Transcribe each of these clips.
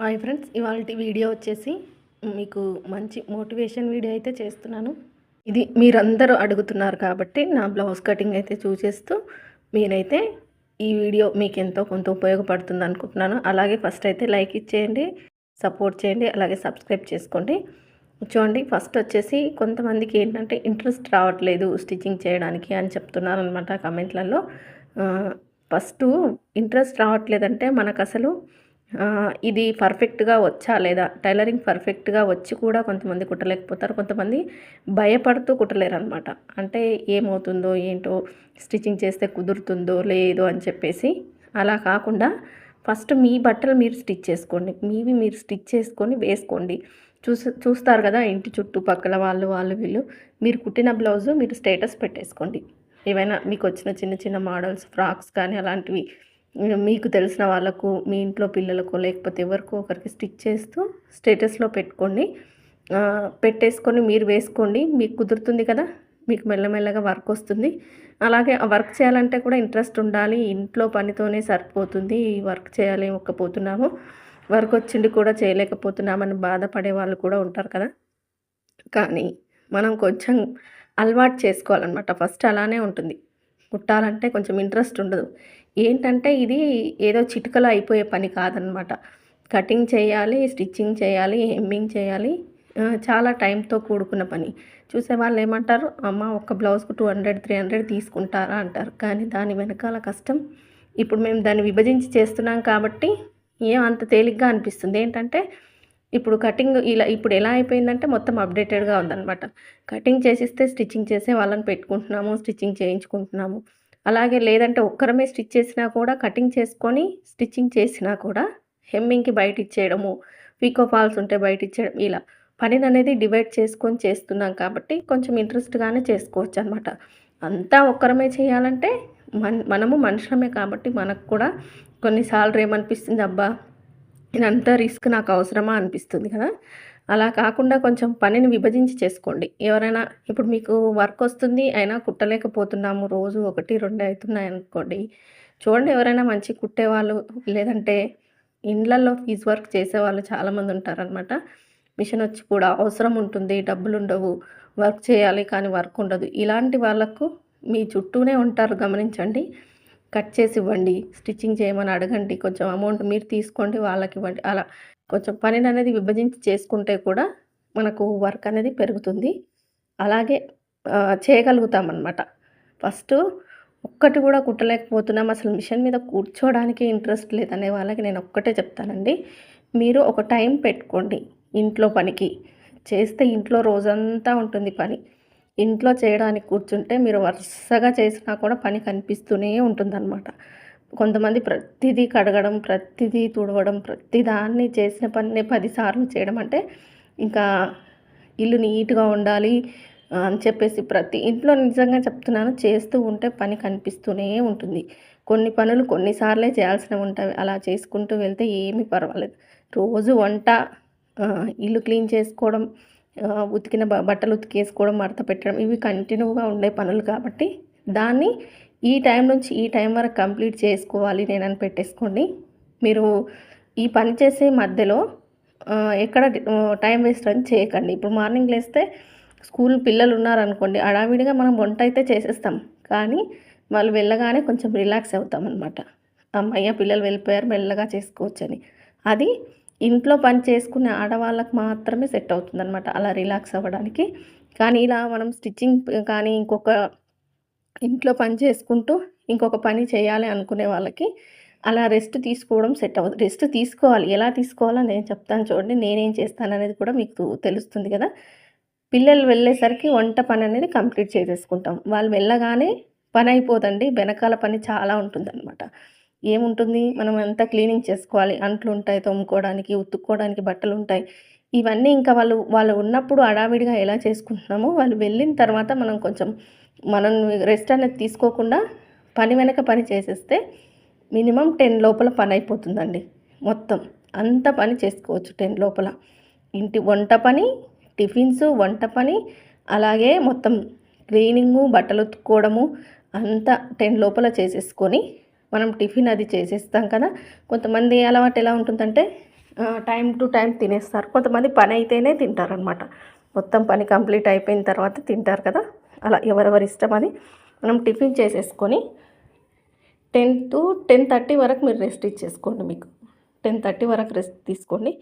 Hi friends ఇవాళ video వచ్చేసి మీకు మంచి మోటివేషన్ వీడియో అయితే చేస్తున్నాను. ఇది మీరందరూ అడుగుతున్నారు కాబట్టి నా బ్లౌజ్ కటింగ్ అయితే చూసేస్తూ మీరైతే ఈ వీడియో మీకు ఎంతో కొంత ఉపయోగపడుతుంది అనుకుంటున్నాను. అలాగే ఫస్ట్ అయితే లైక్ ఇచ్చేయండి సపోర్ట్ చేయండి అలాగే సబ్స్క్రైబ్ చేసుకోండి. చూడండి ఫస్ట్ వచ్చేసి కొంతమందికి ఏంటంటే ఇంట్రెస్ట్ రావట్లేదు స్టిచ్చింగ్ చేయడానికి అని చెప్తున్నారు అనమాట కమెంట్లలో. ఫస్ట్ ఇంట్రెస్ట్ రావట్లేదంటే మనకు అసలు ఇది పర్ఫెక్ట్గా వచ్చా లేదా? టైలరింగ్ పర్ఫెక్ట్గా వచ్చి కూడా కొంతమంది కుట్టలేకపోతారు. కొంతమంది భయపడుతూ కుట్టలేరు అనమాట అంటే ఏమవుతుందో ఏంటో స్టిచ్చింగ్ చేస్తే కుదురుతుందో లేదో అని చెప్పేసి అలా కాకుండా ఫస్ట్ మీ బట్టలు మీరు స్టిచ్ చేసుకోండి. మీవి మీరు స్టిచ్ చేసుకొని వేసుకోండి. చూసి చూస్తారు కదా ఇంటి చుట్టుపక్కల వాళ్ళు వాళ్ళు వీళ్ళు. మీరు కుట్టిన బ్లౌజు మీరు స్టేటస్ పెట్టేసుకోండి. ఏవైనా మీకు వచ్చిన చిన్న చిన్న మోడల్స్ ఫ్రాక్స్ కానీ అలాంటివి మీకు తెలిసిన వాళ్ళకు మీ ఇంట్లో పిల్లలకు లేకపోతే ఎవరికో ఒకరికి స్టిచ్ చేస్తూ స్టేటస్లో పెట్టుకోండి. పెట్టేసుకొని మీరు వేసుకోండి. మీకు కుదురుతుంది కదా? మీకు మెల్లమెల్లగా వర్క్ వస్తుంది. అలాగే ఆ వర్క్ చేయాలంటే కూడా ఇంట్రెస్ట్ ఉండాలి. ఇంట్లో పనితోనే సరిపోతుంది. ఈ వర్క్ చేయలేకపోతున్నాము. వర్క్ వచ్చిండి కూడా చేయలేకపోతున్నామని బాధపడే వాళ్ళు కూడా ఉంటారు కదా? కానీ మనం కొంచెం అలవాటు చేసుకోవాలన్నమాట. ఫస్ట్ అలానే ఉంటుంది. కుట్టాలంటే కొంచెం ఇంట్రెస్ట్ ఉండదు. ఏంటంటే ఇది ఏదో చిటికలో అయిపోయే పని కాదనమాట. కటింగ్ చేయాలి స్టిచ్చింగ్ చేయాలి హెమ్మింగ్ చేయాలి చాలా టైంతో కూడుకున్న పని. చూసే వాళ్ళు ఏమంటారు? అమ్మ ఒక్క బ్లౌజ్కు టూ హండ్రెడ్ త్రీ హండ్రెడ్ తీసుకుంటారా? అంటారు. కానీ దాని వెనకాల కష్టం. ఇప్పుడు మేము దాన్ని విభజించి చేస్తున్నాం కాబట్టి ఏం అంత తేలిగ్గా అనిపిస్తుంది. ఏంటంటే ఇప్పుడు కటింగ్ ఇలా ఇప్పుడు ఎలా అయిపోయిందంటే మొత్తం అప్డేటెడ్గా ఉందన్నమాట. కటింగ్ చేసిస్తే స్టిచ్చింగ్ చేసే వాళ్ళని పెట్టుకుంటున్నాము స్టిచ్చింగ్ చేయించుకుంటున్నాము. అలాగే లేదంటే ఒక్కరమే స్టిచ్ చేసినా కూడా కటింగ్ చేసుకొని స్టిచ్చింగ్ చేసినా కూడా హెమ్మింగ్కి బయట ఇచ్చేయడము పీకో ఫాల్స్ ఉంటే బయట ఇచ్చేయడం ఇలా పనిని అనేది డివైడ్ చేసుకొని చేస్తున్నాం కాబట్టి కొంచెం ఇంట్రెస్ట్గానే చేసుకోవచ్చు అనమాట అంతా ఒక్కరమే చేయాలంటే మన మనము మనుషులమే కాబట్టి మనకు కూడా కొన్నిసార్లు ఏమనిపిస్తుంది అబ్బా! ఇదంతా రిస్క్ నాకు అవసరమా అనిపిస్తుంది కదా? అలా కాకుండా కొంచెం పనిని విభజించి చేసుకోండి. ఎవరైనా ఇప్పుడు మీకు వర్క్ వస్తుంది అయినా కుట్టలేకపోతున్నాము రోజు ఒకటి రెండు అవుతున్నాయి అనుకోండి చూడండి ఎవరైనా మంచి కుట్టేవాళ్ళు లేదంటే ఇండ్లలో ఫీజ్ వర్క్ చేసేవాళ్ళు చాలామంది ఉంటారనమాట మిషన్ వచ్చి కూడా అవసరం ఉంటుంది డబ్బులు ఉండవు వర్క్ చేయాలి కానీ వర్క్ ఉండదు. ఇలాంటి వాళ్ళకు మీ చుట్టూనే ఉంటారు గమనించండి. కట్ చేసి ఇవ్వండి స్టిచ్చింగ్ చేయమని అడగండి కొంచెం అమౌంట్ మీరు తీసుకోండి వాళ్ళకి ఇవ్వండి అలా కొంచెం పనిని అనేది విభజించి చేసుకుంటే కూడా మనకు వర్క్ అనేది పెరుగుతుంది. అలాగే చేయగలుగుతామన్నమాట. ఫస్ట్ ఒక్కటి కూడా కుట్టలేకపోతున్నాం అసలు మిషన్ మీద కూర్చోవడానికి ఇంట్రెస్ట్ లేదనే వాళ్ళకి నేను ఒక్కటే చెప్తానండి. మీరు ఒక టైం పెట్టుకోండి ఇంట్లో పనికి. చేస్తే ఇంట్లో రోజంతా ఉంటుంది పని. ఇంట్లో చేయడానికి కూర్చుంటే మీరు వరుసగా చేసినా కూడా పని కనిపిస్తూనే ఉంటుందన్నమాట. కొంతమంది ప్రతిదీ కడగడం ప్రతిదీ తుడవడం ప్రతిదాన్ని చేసిన పని పదిసార్లు చేయడం అంటే ఇంకా ఇల్లు నీట్గా ఉండాలి అని చెప్పేసి ప్రతి ఇంట్లో నిజంగా చెప్తున్నాను చేస్తూ ఉంటే పని కనిపిస్తూనే ఉంటుంది. కొన్ని పనులు కొన్నిసార్లే చేయాల్సినవి ఉంటాయి. అలా చేసుకుంటూ వెళ్తే ఏమీ పర్వాలేదు. రోజు వంట ఇల్లు క్లీన్ చేసుకోవడం ఉతికిన బట్టలు ఉతికేసుకోవడం మడత పెట్టడం ఇవి కంటిన్యూగా ఉండే పనులు కాబట్టి దాన్ని ఈ టైం నుంచి ఈ టైం వరకు కంప్లీట్ చేసుకోవాలి నేనని పెట్టేసుకోండి. మీరు ఈ పని చేసే మధ్యలో ఎక్కడ టైం వేస్ట్ అని చేయకండి. ఇప్పుడు మార్నింగ్ లేస్తే స్కూల్ పిల్లలు ఉన్నారనుకోండి అడావిడిగా మనం వంట అయితే చేసేస్తాం. కానీ వాళ్ళు వెళ్ళగానే కొంచెం రిలాక్స్ అవుతాం అనమాట అమ్మయ్య పిల్లలు వెళ్ళిపోయారు మెల్లగా చేసుకోవచ్చని. అది ఇంట్లో పని చేసుకునే ఆడవాళ్ళకి మాత్రమే సెట్ అవుతుంది అనమాట అలా రిలాక్స్ అవ్వడానికి. కానీ ఇలా మనం స్టిచ్చింగ్ కానీ ఇంకొక ఇంట్లో పని చేసుకుంటూ ఇంకొక పని చేయాలి అనుకునే వాళ్ళకి అలా రెస్ట్ తీసుకోవడం సెట్ అవ్వదు. రెస్ట్ తీసుకోవాలి. ఎలా తీసుకోవాలో నేను చెప్తాను చూడండి. నేనేం చేస్తాను అనేది కూడా మీకు తెలుస్తుంది కదా. పిల్లలు వెళ్ళేసరికి వంట పని అనేది కంప్లీట్ చేసేసుకుంటాం. వాళ్ళు వెళ్ళగానే పని అయిపోదండి. వెనకాల పని చాలా ఉంటుందన్నమాట. ఏముంటుంది? మనం అంతా క్లీనింగ్ చేసుకోవాలి. అంట్లు ఉంటాయి తోముకోవడానికి ఉతుక్కోవడానికి బట్టలు ఉంటాయి. ఇవన్నీ ఇంకా వాళ్ళు వాళ్ళు ఉన్నప్పుడు హడావిడిగా ఎలా చేసుకుంటున్నామో వాళ్ళు వెళ్ళిన తర్వాత మనం కొంచెం మనం రెస్ట్ అనేది తీసుకోకుండా పని వెనక పని చేసేస్తే మినిమం టెన్ లోపల పని అయిపోతుందండి మొత్తం. అంత పని చేసుకోవచ్చు టెన్ లోపల. ఇంటి వంట పని టిఫిన్స్ వంట పని అలాగే మొత్తం క్లీనింగు బట్టలు ఉతుక్కోవడము అంతా టెన్ లోపల చేసేసుకొని మనం టిఫిన్ అది చేసేస్తాం కదా. కొంతమంది అలవాటు ఎలా ఉంటుందంటే టైం టు టైం తినేస్తారు. కొంతమంది పని అయితేనే తింటారనమాట మొత్తం పని కంప్లీట్ అయిపోయిన తర్వాత తింటారు కదా. అలా ఎవరెవరి ఇష్టం అది మనం టిఫిన్ చేసేసుకొని టెన్ టు టెన్ థర్టీ వరకు మీరు రెస్ట్ ఇచ్చేసుకోండి మీకు. టెన్ థర్టీ వరకు రెస్ట్ తీసుకోండి.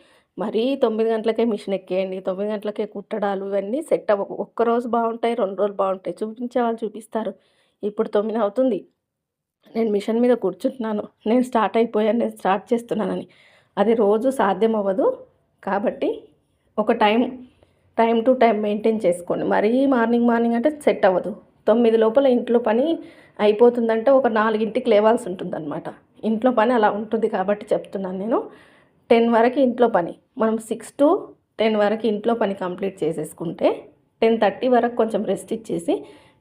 మరీ తొమ్మిది గంటలకే మిషన్ ఎక్కేయండి. తొమ్మిది గంటలకే కుట్టడాలు ఇవన్నీ సెట్ అవ్వ ఒక్కరోజు బాగుంటాయి రెండు రోజులు బాగుంటాయి. చూపించే వాళ్ళు చూపిస్తారు. ఇప్పుడు తొమ్మిది అవుతుంది. నేను మిషన్ మీద కూర్చుంటున్నాను. నేను స్టార్ట్ అయిపోయాను. నేను స్టార్ట్ చేస్తున్నానని. అది రోజు సాధ్యం అవ్వదు కాబట్టి ఒక time time to time maintain చేసుకోండి. మరీ మార్నింగ్ మార్నింగ్ అంటే సెట్ అవ్వదు. తొమ్మిది లోపల ఇంట్లో పని అయిపోతుందంటే ఒక నాలుగింటికి లేవాల్సి ఉంటుందన్నమాట. ఇంట్లో పని అలా ఉంటుంది కాబట్టి చెప్తున్నాను నేను. టెన్ వరకు ఇంట్లో పని. మనం సిక్స్ టు టెన్ వరకు ఇంట్లో పని కంప్లీట్ చేసేసుకుంటే టెన్ థర్టీ వరకు కొంచెం రెస్ట్ ఇచ్చేసి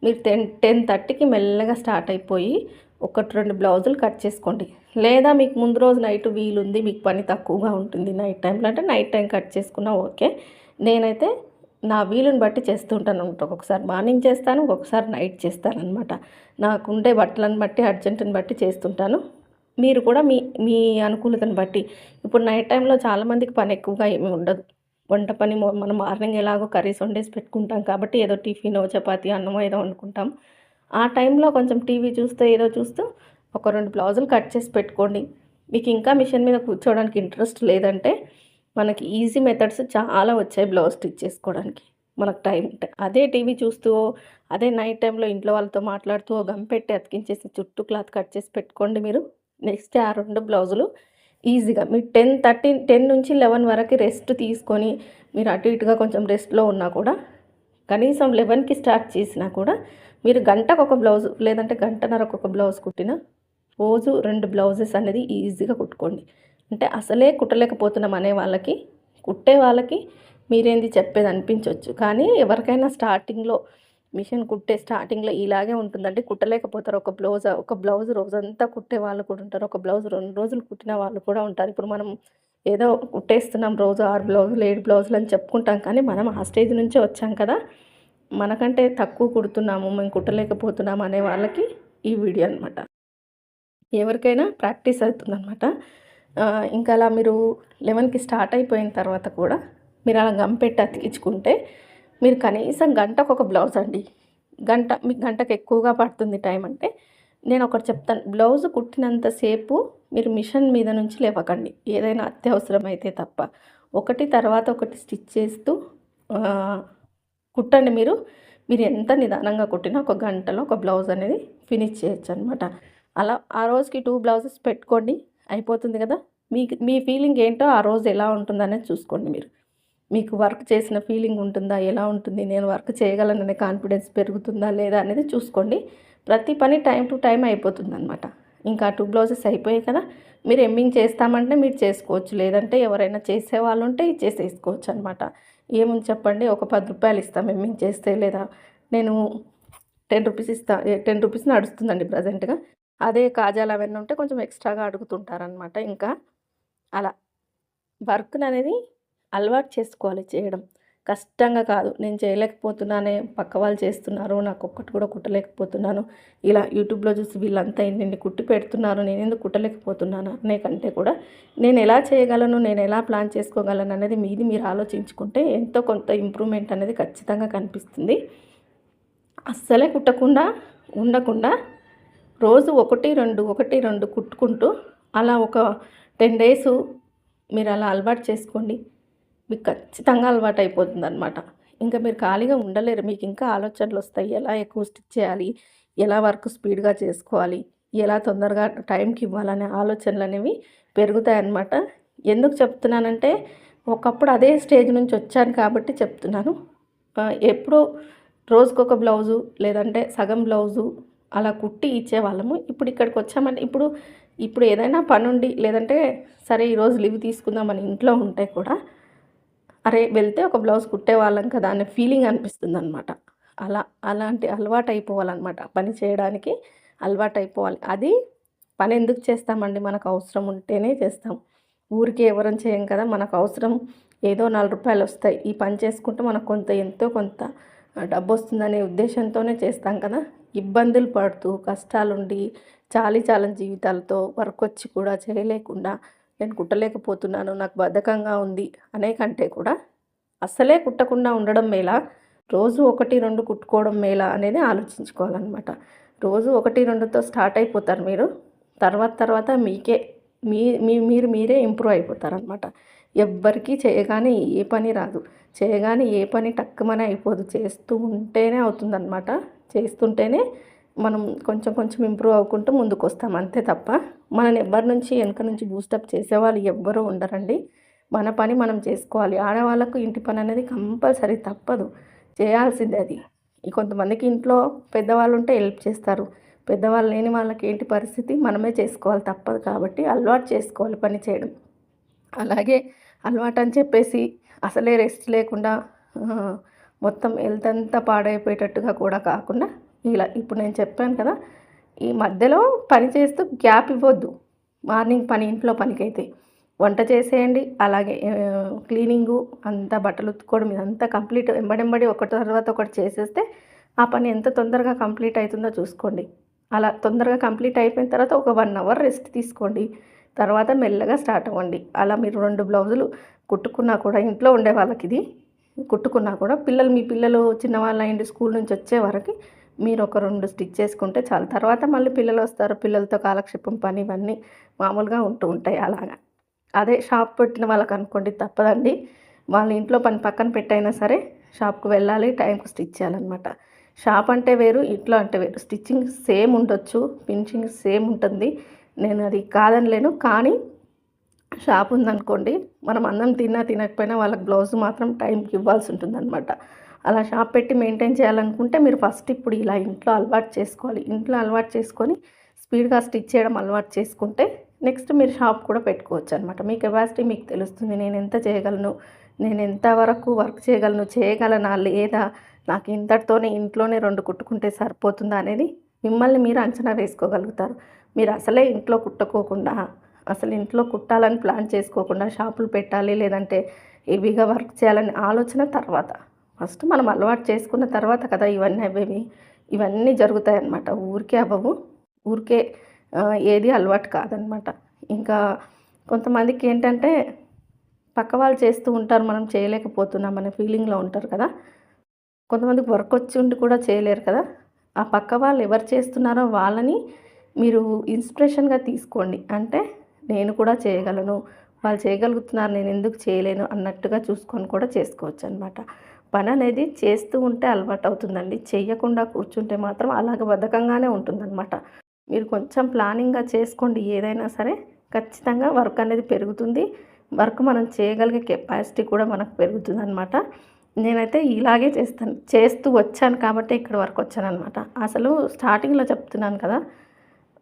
మీరు టెన్ టెన్ థర్టీకి మెల్లగా స్టార్ట్ అయిపోయి ఒకటి రెండు బ్లౌజులు కట్ చేసుకోండి. లేదా మీకు ముందు రోజు నైట్ వీలుంది మీకు పని తక్కువగా ఉంటుంది నైట్ టైంలో అంటే నైట్ టైం కట్ చేసుకున్నా ఓకే. నేనైతే నా వీలుని బట్టి చేస్తుంటాను అనమాట. ఒక్కొక్కసారి మార్నింగ్ చేస్తాను ఒక్కొక్కసారి నైట్ చేస్తాను అనమాట. నాకుండే బట్టలను బట్టి అర్జెంటుని బట్టి చేస్తుంటాను. మీరు కూడా మీ మీ అనుకూలతను బట్టి. ఇప్పుడు నైట్ టైంలో చాలామందికి పని ఎక్కువగా ఏమీ ఉండదు. వంట పని మనం మార్నింగ్ ఎలాగో కర్రీస్ వండేసి పెట్టుకుంటాం కాబట్టి ఏదో టిఫిన్ చపాతీ అన్నమో ఏదో వండుకుంటాం. ఆ టైంలో కొంచెం టీవీ చూస్తూ ఏదో చూస్తూ ఒక రెండు బ్లౌజులు కట్ చేసి పెట్టుకోండి. మీకు ఇంకా మిషన్ మీద కూర్చోవడానికి ఇంట్రెస్ట్ లేదంటే మనకి ఈజీ మెథడ్స్ చాలా వచ్చాయి బ్లౌజ్ స్టిచ్ చేసుకోవడానికి. మనకు టైం అదే టీవీ చూస్తూ అదే నైట్ టైంలో ఇంట్లో వాళ్ళతో మాట్లాడుతూ గమ్ పెట్టి అతికించేసి చుట్టూ క్లాత్ కట్ చేసి పెట్టుకోండి మీరు. నెక్స్ట్ ఆ రెండు బ్లౌజులు ఈజీగా. మీరు టెన్ థర్టీన్ టెన్ నుంచి లెవెన్ వరకు రెస్ట్ తీసుకొని మీరు అటు ఇటుగా కొంచెం రెస్ట్లో ఉన్నా కూడా కనీసం లెవెన్కి స్టార్ట్ చేసినా కూడా మీరు గంటకు ఒక బ్లౌజ్ లేదంటే గంటన్నరకు ఒక బ్లౌజ్ కుట్టిన రోజు రెండు బ్లౌజెస్ అనేది ఈజీగా కుట్టుకోండి. అంటే అసలే కుట్టలేకపోతున్నాం అనే వాళ్ళకి కుట్టే వాళ్ళకి మీరేంది చెప్పేది అనిపించవచ్చు కానీ ఎవరికైనా స్టార్టింగ్లో మిషన్ కుట్టే స్టార్టింగ్లో ఇలాగే ఉంటుందంటే కుట్టలేకపోతారు. ఒక బ్లౌజ్ ఒక బ్లౌజ్ రోజంతా కుట్టే వాళ్ళు కూడా ఉంటారు. ఒక బ్లౌజ్ రెండు రోజులు కుట్టిన వాళ్ళు కూడా ఉంటారు. ఇప్పుడు మనం ఏదో కుట్టేస్తున్నాం రోజు ఆరు బ్లౌజులు ఏడు బ్లౌజులు అని చెప్పుకుంటాం. కానీ మనం ఆ స్టేజ్ నుంచే వచ్చాం కదా. మనకంటే తక్కువ కుడుతున్నాము మేము కుట్టలేకపోతున్నాము అనే వాళ్ళకి ఈ వీడియో అనమాట ఎవరికైనా ప్రాక్టీస్ అవుతుందన్నమాట. ఇంకా అలా మీరు లెవెన్కి స్టార్ట్ అయిపోయిన తర్వాత కూడా మీరు అలా గమ్ పెట్టి అతికించుకుంటే మీరు కనీసం గంటకు ఒక బ్లౌజ్ అండి. గంట మీకు గంటకు ఎక్కువగా పడుతుంది టైం అంటే నేను ఒకటి చెప్తాను. బ్లౌజ్ కుట్టినంతసేపు మీరు మిషన్ మీద నుంచి లేవకండి. ఏదైనా అత్యవసరం అయితే తప్ప. ఒకటి తర్వాత ఒకటి స్టిచ్ చేస్తూ కుట్టండి మీరు. మీరు ఎంత నిదానంగా కుట్టినా ఒక గంటలో ఒక బ్లౌజ్ అనేది ఫినిష్ చేయొచ్చు అనమాట అలా ఆ రోజుకి టూ బ్లౌజెస్ పెట్టుకోండి. అయిపోతుంది కదా? మీకు మీ ఫీలింగ్ ఏంటో ఆ రోజు ఎలా ఉంటుందనేది చూసుకోండి మీరు. మీకు వర్క్ చేసిన ఫీలింగ్ ఉంటుందా? ఎలా ఉంటుంది? నేను వర్క్ చేయగలననే కాన్ఫిడెన్స్ పెరుగుతుందా లేదా అనేది చూసుకోండి. ప్రతి పని టైం టు టైం అయిపోతుందనమాట ఇంకా టూ బ్లౌజెస్ అయిపోయాయి కదా మీరు ఎమ్మింగ్ చేస్తామంటే మీరు చేసుకోవచ్చు. లేదంటే ఎవరైనా చేసే వాళ్ళు ఉంటే చేసేసుకోవచ్చు అనమాట ఏముంది చెప్పండి ఒక పది రూపాయలు ఇస్తాం ఎమ్మింగ్ చేస్తే లేదా? నేను టెన్ రూపీస్ ఇస్తా టెన్ రూపీస్ నడుస్తుందండి ప్రజెంట్గా. అదే కాజాలు అవన్నీ ఉంటే కొంచెం ఎక్స్ట్రాగా అడుగుతుంటారనమాట ఇంకా అలా వర్క్ అనేది అలవాటు చేసుకోవాలి చేయడం. కష్టంగా కాదు. నేను చేయలేకపోతున్నానే పక్క వాళ్ళు చేస్తున్నారు. నాకు ఒక్కటి కూడా కుట్టలేకపోతున్నాను. ఇలా యూట్యూబ్లో చూసి వీళ్ళంతా ఎన్ని కుట్టి పెడుతున్నారు. నేను ఎందుకు కుట్టలేకపోతున్నాను అనే కంటే కూడా నేను ఎలా చేయగలను నేను ఎలా ప్లాన్ చేసుకోగలను అనేది మీది మీరు ఆలోచించుకుంటే ఎంతో కొంత ఇంప్రూవ్మెంట్ అనేది ఖచ్చితంగా కనిపిస్తుంది. అస్సలే కుట్టకుండా ఉండకుండా రోజు ఒకటి రెండు ఒకటి రెండు కుట్టుకుంటూ అలా ఒక టెన్ డేస్ మీరు అలా అలవాటు చేసుకోండి. మీకు ఖచ్చితంగా అలవాటు అయిపోతుంది అనమాట ఇంకా మీరు ఖాళీగా ఉండలేరు. మీకు ఇంకా ఆలోచనలు వస్తాయి. ఎలా ఎక్కువ స్టిచ్ చేయాలి? ఎలా వర్క్ స్పీడ్గా చేసుకోవాలి? ఎలా తొందరగా టైంకి ఇవ్వాలనే ఆలోచనలు అనేవి పెరుగుతాయి అన్నమాట ఎందుకు చెప్తున్నానంటే ఒకప్పుడు అదే స్టేజ్ నుంచి వచ్చాను కాబట్టి చెప్తున్నాను. ఎప్పుడో రోజుకొక బ్లౌజు లేదంటే సగం బ్లౌజు అలా కుట్టి ఇచ్చేవాళ్ళము. ఇప్పుడు ఇక్కడికి వచ్చామంటే ఇప్పుడు ఇప్పుడు ఏదైనా పని ఉండి లేదంటే సరే ఈరోజు లీవ్ తీసుకుందామని ఇంట్లో ఉంటే కూడా అరే వెళ్తే ఒక బ్లౌజ్ కుట్టేవాళ్ళం కదా అనే ఫీలింగ్ అనిపిస్తుంది అనమాట అలా అలాంటి అలవాటు అయిపోవాలన్నమాట పని చేయడానికి అలవాటు అయిపోవాలి అది పని ఎందుకు చేస్తామండి? మనకు అవసరం ఉంటేనే చేస్తాం. ఊరికే ఎవరం చేయం కదా? మనకు అవసరం ఏదో నాలుగు రూపాయలు వస్తాయి. ఈ పని చేసుకుంటే మనకు కొంత ఎంతో కొంత డబ్బు వస్తుందనే ఉద్దేశంతోనే చేస్తాం కదా? ఇబ్బందులు పడుతూ కష్టాలుండి చాలీ చాలని జీవితాలతో వర్క్ వచ్చి కూడా చేయలేకుండా నేను కుట్టలేకపోతున్నాను నాకు బద్ధకంగా ఉంది అనే కంటే కూడా అస్సలే కుట్టకుండా ఉండడం మేలా రోజు ఒకటి రెండు కుట్టుకోవడం మేలా అనేది ఆలోచించుకోవాలన్నమాట. రోజు ఒకటి రెండుతో స్టార్ట్ అయిపోతారు మీరు తర్వాత తర్వాత మీకే మీ మీ మీరు మీరే ఇంప్రూవ్ అయిపోతారనమాట ఎవ్వరికీ చేయగానే ఏ పని రాదు చేయగానే ఏ పని టక్కుమనే అయిపోదు చేస్తూ ఉంటేనే అవుతుందన్నమాట. చేస్తుంటేనే మనం కొంచెం కొంచెం ఇంప్రూవ్ అవ్వకుంటూ ముందుకు వస్తాం అంతే తప్ప మనని ఎవరి నుంచి వెనక నుంచి బూస్టప్ చేసేవాళ్ళు ఎవ్వరూ ఉండరండి. మన పని మనం చేసుకోవాలి. ఆడవాళ్ళకు ఇంటి పని అనేది కంపల్సరీ తప్పదు. చేయాల్సిందే అది. కొంతమందికి ఇంట్లో పెద్దవాళ్ళు ఉంటే హెల్ప్ చేస్తారు. పెద్దవాళ్ళు లేని వాళ్ళకి ఏంటి పరిస్థితి? మనమే చేసుకోవాలి. తప్పదు కాబట్టి అలవాటు చేసుకోవాలి పని చేయడం. అలాగే అలవాటు అని చెప్పేసి అసలే రెస్ట్ లేకుండా మొత్తం హెల్త్ అంతా పాడైపోయేటట్టుగా కూడా కాకుండా ఇలా ఇప్పుడు నేను చెప్పాను కదా ఈ మధ్యలో పని చేస్తూ గ్యాప్ ఇవ్వద్దు. మార్నింగ్ పని ఇంట్లో పనికైతే. వంట చేసేయండి అలాగే క్లీనింగు అంతా బట్టలు ఉత్తుకోవడం ఇదంతా కంప్లీట్ వెంబడెంబడి ఒకటి తర్వాత ఒకటి చేసేస్తే ఆ పని ఎంత తొందరగా కంప్లీట్ అవుతుందో చూసుకోండి. అలా తొందరగా కంప్లీట్ అయిపోయిన తర్వాత ఒక వన్ అవర్ రెస్ట్ తీసుకోండి. తర్వాత మెల్లగా స్టార్ట్ అవ్వండి. అలా మీరు రెండు బ్లౌజులు కుట్టుకున్నా కూడా ఇంట్లో ఉండే వాళ్ళకి ఇది కుట్టుకున్నా కూడా పిల్లలు మీ పిల్లలు చిన్నవాళ్ళు అయ్యండి స్కూల్ నుంచి వచ్చే వరకు మీరు ఒక రెండు స్టిచ్ చేసుకుంటే చాలు. తర్వాత మళ్ళీ పిల్లలు వస్తారు. పిల్లలతో కాలక్షేపం పని ఇవన్నీ మామూలుగా ఉంటూ ఉంటాయి అలాగా. అదే షాప్ పెట్టిన వాళ్ళకి అనుకోండి తప్పదండి. వాళ్ళ ఇంట్లో పని పక్కన పెట్టైనా సరే షాప్కి వెళ్ళాలి టైంకి స్టిచ్ చేయాలన్నమాట. షాప్ అంటే వేరు ఇంట్లో అంటే వేరు. స్టిచ్చింగ్ సేమ్ ఉండొచ్చు ఫినిషింగ్ సేమ్ ఉంటుంది. నేను అది కాదనలేను. కానీ షాప్ ఉందనుకోండి మనం అన్నం తిన్నా తినకపోయినా వాళ్ళకి బ్లౌజ్ మాత్రం టైంకి ఇవ్వాల్సి ఉంటుందన్నమాట. అలా షాప్ పెట్టి మెయింటైన్ చేయాలనుకుంటే మీరు ఫస్ట్ ఇప్పుడు ఇలా ఇంట్లో అలవాటు చేసుకోవాలి. ఇంట్లో అలవాటు చేసుకొని స్పీడ్గా స్టిచ్ చేయడం అలవాటు చేసుకుంటే నెక్స్ట్ మీరు షాప్ కూడా పెట్టుకోవచ్చు అనమాట మీ కెపాసిటీ మీకు తెలుస్తుంది. నేను ఎంత చేయగలను? నేను ఎంత వరకు వర్క్ చేయగలను? చేయగలనా? లేదా నాకు ఇంతటితోనే ఇంట్లోనే రెండు కుట్టుకుంటే సరిపోతుందా అనేది మిమ్మల్ని మీరు అంచనా వేసుకోగలుగుతారు. మీరు అసలే ఇంట్లో కుట్టుకోకుండా అసలు ఇంట్లో కుట్టాలని ప్లాన్ చేసుకోకుండా షాపులు పెట్టాలి లేదంటే ఇవిగా వర్క్ చేయాలని ఆలోచన తర్వాత. ఫస్ట్ మనం అలవాటు చేసుకున్న తర్వాత కదా ఇవన్నీ అవేవి ఇవన్నీ జరుగుతాయి అన్నమాట ఊరికే అవ్వవు. ఊరికే ఏది అలవాటు కాదనమాట ఇంకా కొంతమందికి ఏంటంటే పక్క వాళ్ళు చేస్తూ ఉంటారు మనం చేయలేకపోతున్నాం అనే ఫీలింగ్లో ఉంటారు కదా. కొంతమందికి వర్క్ వచ్చి ఉండి కూడా చేయలేరు కదా. ఆ పక్క వాళ్ళు ఎవరు చేస్తున్నారో వాళ్ళని మీరు ఇన్స్పిరేషన్గా తీసుకోండి. అంటే నేను కూడా చేయగలను. వాళ్ళు చేయగలుగుతున్నారు నేను ఎందుకు చేయలేను అన్నట్టుగా చూసుకొని కూడా చేసుకోవచ్చు అనమాట పని అనేది చేస్తూ ఉంటే అలవాటు అవుతుందండి. చేయకుండా కూర్చుంటే మాత్రం అలాగ బద్ధకంగానే ఉంటుందన్నమాట. మీరు కొంచెం ప్లానింగ్గా చేసుకోండి ఏదైనా సరే. ఖచ్చితంగా వర్క్ అనేది పెరుగుతుంది. వర్క్ మనం చేయగలిగే కెపాసిటీ కూడా మనకు పెరుగుతుంది అనమాట నేనైతే ఇలాగే చేస్తాను. చేస్తూ వచ్చాను కాబట్టి ఇక్కడ వరకు వచ్చాను అనమాట అసలు స్టార్టింగ్లో చెప్తున్నాను కదా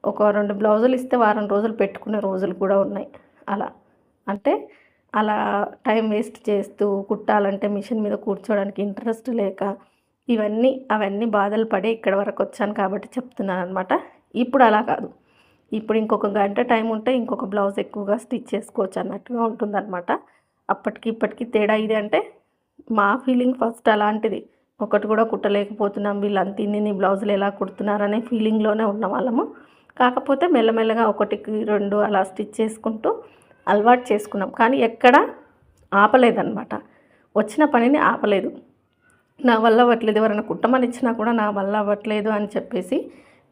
ఒక రెండు బ్లౌజులు ఇస్తే వారం రోజులు పెట్టుకునే రోజులు కూడా ఉన్నాయి. అలా. అంటే అలా టైం వేస్ట్ చేస్తూ కుట్టాలంటే మిషన్ మీద కూర్చోవడానికి ఇంట్రెస్ట్ లేక ఇవన్నీ అవన్నీ బాధలు పడి ఇక్కడ వరకు వచ్చాను కాబట్టి చెప్తున్నాను అనమాట ఇప్పుడు అలా కాదు. ఇప్పుడు ఇంకొక గంట టైం ఉంటే ఇంకొక బ్లౌజ్ ఎక్కువగా స్టిచ్ చేసుకోవచ్చు అన్నట్టుగా ఉంటుందన్నమాట. అప్పటికి ఇప్పటికి తేడా ఇది అంటే మా ఫీలింగ్ ఫస్ట్ అలాంటిది. ఒకటి కూడా కుట్టలేకపోతున్నాం. వీళ్ళంతా ఇన్ని బ్లౌజులు ఎలా కుడుతున్నారనే ఫీలింగ్లోనే ఉన్న వాళ్ళము. కాకపోతే మెల్లమెల్లగా ఒకటికి రెండు అలా స్టిచ్ చేసుకుంటూ అలవాటు చేసుకున్నాం. కానీ ఎక్కడ ఆపలేదన్నమాట. వచ్చిన పనిని ఆపలేదు. నా వల్ల అవ్వట్లేదు. ఎవరైనా కుట్టమని ఇచ్చినా కూడా నా వల్ల అవ్వట్లేదు అని చెప్పేసి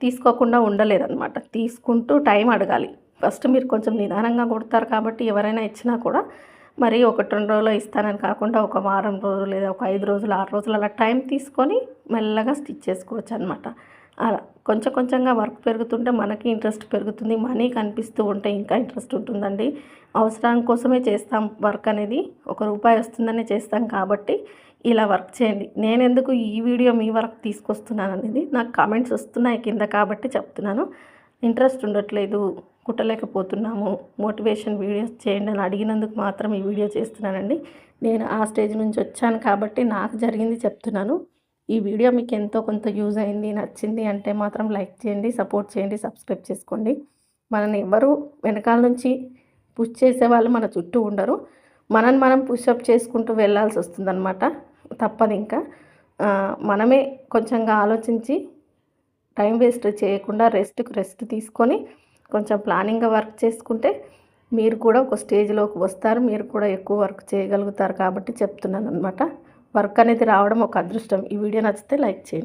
తీసుకోకుండా ఉండలేదన్నమాట. తీసుకుంటూ టైం అడగాలి. ఫస్ట్ మీరు కొంచెం నిదానంగా కుడతారు కాబట్టి ఎవరైనా ఇచ్చినా కూడా మరి ఒకటి రెండు రోజులు ఇస్తానని కాకుండా ఒక వారం రోజులు లేదా ఒక ఐదు రోజులు ఆరు రోజులు అలా టైం తీసుకొని మెల్లగా స్టిచ్ చేసుకోవచ్చు అనమాట అలా కొంచెం కొంచెంగా వర్క్ పెరుగుతుంటే మనకి ఇంట్రెస్ట్ పెరుగుతుంది మనీ కనిపిస్తూ ఉంటే ఇంకా ఇంట్రెస్ట్ ఉంటుందండి. అవసరం కోసమే చేస్తాం వర్క్ అనేది ఒక రూపాయి వస్తుందనే చేస్తాం కాబట్టి ఇలా వర్క్ చేయండి. నేను ఎందుకు ఈ వీడియో మీ వరకు తీసుకొస్తున్నాను అనేది నాకు కామెంట్స్ వస్తున్నాయి కింద కాబట్టి చెప్తున్నాను. ఇంట్రెస్ట్ ఉండట్లేదు కుట్టలేకపోతున్నాము మోటివేషన్ వీడియోస్ చేయండి అని అడిగినందుకు మాత్రం ఈ వీడియో చేస్తున్నానండి. నేను ఆ స్టేజ్ నుంచి వచ్చాను కాబట్టి నాకు జరిగింది చెప్తున్నాను. ఈ వీడియో మీకు ఎంతో కొంత యూజ్ అయింది నచ్చింది అంటే మాత్రం లైక్ చేయండి సపోర్ట్ చేయండి సబ్స్క్రైబ్ చేసుకోండి. మనని ఎవరు వెనకాల నుంచి పుష్ చేసే వాళ్ళు మన చుట్టూ ఉండరు. మనని మనం పుషప్ చేసుకుంటూ వెళ్ళాల్సి వస్తుందన్నమాట. తప్పదు ఇంకా. మనమే కొంచెంగా ఆలోచించి టైం వేస్ట్ చేయకుండా రెస్ట్కి రెస్ట్ తీసుకొని కొంచెం ప్లానింగ్గా వర్క్ చేసుకుంటే మీరు కూడా ఒక స్టేజ్లోకి వస్తారు. మీరు కూడా ఎక్కువ వర్క్ చేయగలుగుతారు కాబట్టి చెప్తున్నాను అనమాట వర్క్ అనేది రావడం ఒక అదృష్టం. ఈ వీడియో నచ్చితే లైక్ చేయండి.